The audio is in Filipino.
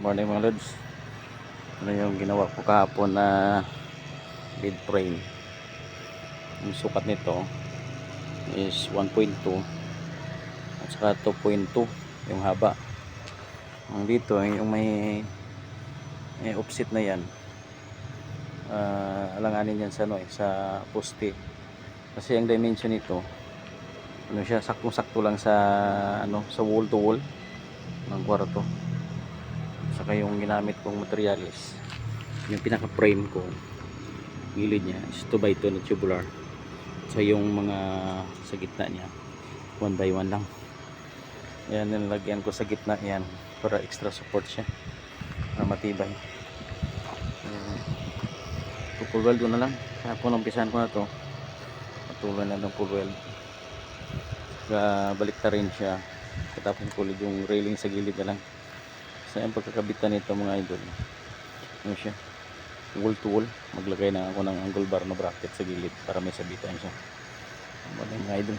Morning mga lods. Ano yung ginawa ko kahapon na lead frame. Yung sukat nito is 1.2 at saka 2.2 yung haba. Ang dito yung may, may offset na yan. Ah, alanganin yan sa ano eh, sa poste. Kasi ang dimension nito ano siya saktong-sakto lang sa ano sa wall to wall ng kwarto saka yung ginamit kong materialis yung pinaka frame ko gilid niya is 2 by 2 na tubular. So yung mga sa gitna niya 1 by 1 lang. Yan nilagyan ko sa gitna yan para extra support siya para matibay. Uh, full weld ko na lang. Kapon umpisahan ko na to patuloy na ng full weld. Saka balik na rin siya. Katapos kulid yung railing sa gilid na lang sa yung pagkakabitan nito mga idol ano siya? Wall to wall. Maglagay na ako ng angle bar na bracket sa gilid para may sabitan siya. Ano mga idol